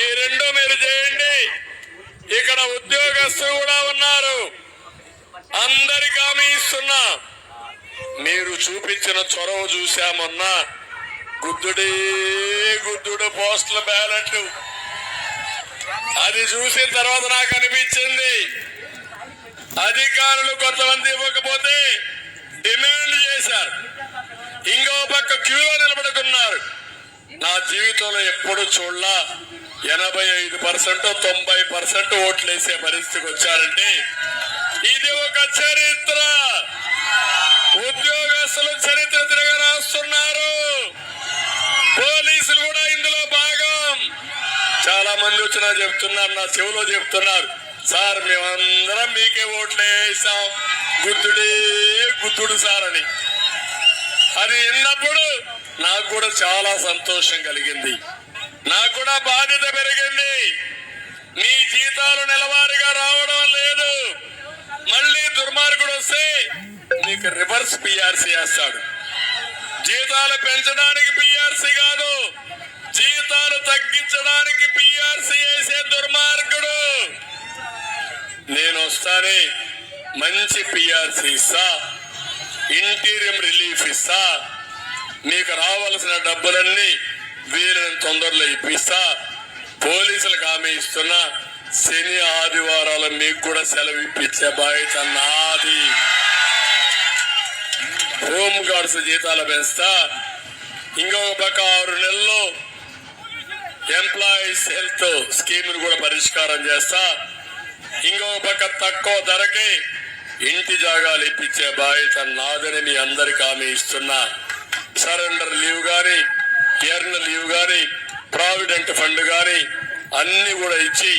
ఈ రెండు మీరు చేయండి. ఇక్కడ ఉద్యోగస్తులు కూడా ఉన్నారు. అందరికి హామీ ఇస్తున్నా. మీరు చూపించిన చొరవ చూశామన్నా గుద్దుడే గుద్దుడు పోస్టుల బ్యాలెట్ అది చూసిన తర్వాత నాకు అనిపించింది. అధికారులు కొంతమంది ఇవ్వకపోతే నా జీవితంలో ఎప్పుడు చూడలా ఎనభై ఐదు పర్సెంట్ తొంభై పర్సెంట్ ఓట్లు వేసే పరిస్థితికి వచ్చారంటే ఇది ఒక చరిత్ర. ఉద్యోగస్తులు చరిత్ర తిరగ రాస్తున్నారు. పోలీసులు కూడా ఇందులో భాగం. చాలా మంది వచ్చినా చెప్తున్నారు నా చెవిలో చెప్తున్నారు సార్ మేమందరం మీకే ఓట్లు వేసాం గుద్దుడే గుద్దుడు సార్ అని. అది విన్నప్పుడు నా కూడా చాలా సంతోషం కలిగింది. నాకు కూడా బాధ్యత పెరిగింది. మీ జీతాలు నెలవారీగా రావడం లేదు. మళ్ళీ దుర్మార్గుడు వస్తే మీకు రివర్స్ పిఆర్సీ వేస్తాడు. జీతాలు పెంచడానికి పిఆర్సీ కాదు జీతాలు తగ్గించడానికి పిఆర్సీ వేసే దుర్మార్గుడు. నేను వస్తానే మంచి పిఆర్సీ ఇస్తా ఇంటీరియం రిలీఫ్ ఇస్తా నీకు రావాల్సిన డబ్బులన్నీ వీరిని తొందరలో ఇప్పిస్తా. పోలీసులకు హామీ ఇస్తున్నా. శని ఆదివారాలు మీకు కూడా సెలవు ఇప్పించే బాధ్యత నాది. హోమ్ గార్డ్స్ జీతాలు పెంచుతా. ఇంకొక పక్క ఆరు నెలల్లో ఎంప్లాయీస్ హెల్త్ స్కీమ్ను కూడా పరిష్కారం చేస్తా. ఇంకొక పక్క తక్కువ ధరకే ఇంటి జాగాలు ఇప్పించే బాధ్యత నాదని మీ అందరికి హామీ ఇస్తున్నా. సరెండర్ లీవ్ గాని ఎర్న్ లీవ్ గాని ప్రావిడెంట్ ఫండ్ గాని అన్ని కూడా ఇచ్చి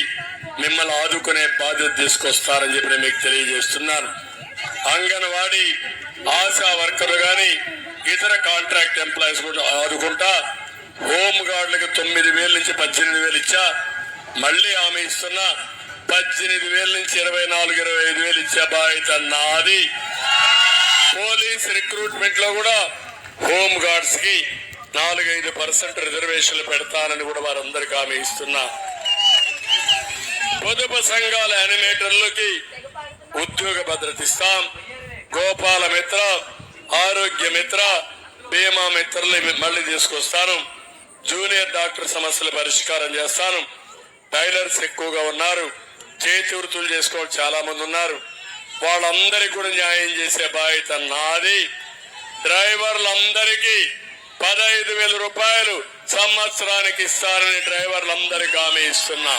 మిమ్మల్ని ఆదుకునే బాధ్యత తీసుకొస్తారని చెప్పి నేను మీకు తెలియజేస్తున్నాను. అంగన్వాడీ ఆశా వర్కర్లు గాని ఇతర కాంట్రాక్ట్ ఎంప్లాయీస్ కూడా ఆదుకుంటా హోమ్ గార్డులకు తొమ్మిది వేల నుంచి పద్దెనిమిది వేలు ఇచ్చా మళ్ళీ ఆమె ఇస్తున్నా పద్దెనిమిది వేల నుంచి ఇరవై నాలుగు ఇరవై ఐదు వేలు ఇచ్చే బాధ్యత నాది. పోలీస్ రిక్రూట్మెంట్లో కూడా హోమ్ గార్డ్స్కి నాలుగైదు పర్సెంట్ రిజర్వేషన్లు పెడతానని కూడా వారందరికీ హామీ ఇస్తున్నా. పొదుపు సంఘాల యానిమేటర్లకి ఉద్యోగ భద్రత ఇస్తాం. గోపాల మిత్ర ఆరోగ్య మిత్ర బీమా మిత్రలు మళ్ళీ తీసుకొస్తాను. జూనియర్ డాక్టర్ సమస్యలు పరిష్కారం చేస్తాను. టైలర్స్ ఎక్కువగా ఉన్నారు. చేతి వృత్తులు చేసుకోవడం చాలా మంది ఉన్నారు. వాళ్ళందరికీ కూడా న్యాయం చేసే బాధ్యత నాది. డ్రైవర్లందరికీ పదహైదు వేల రూపాయలు సంవత్సరానికి ఇస్తారని డ్రైవర్లందరికీ హామీ ఇస్తున్నా.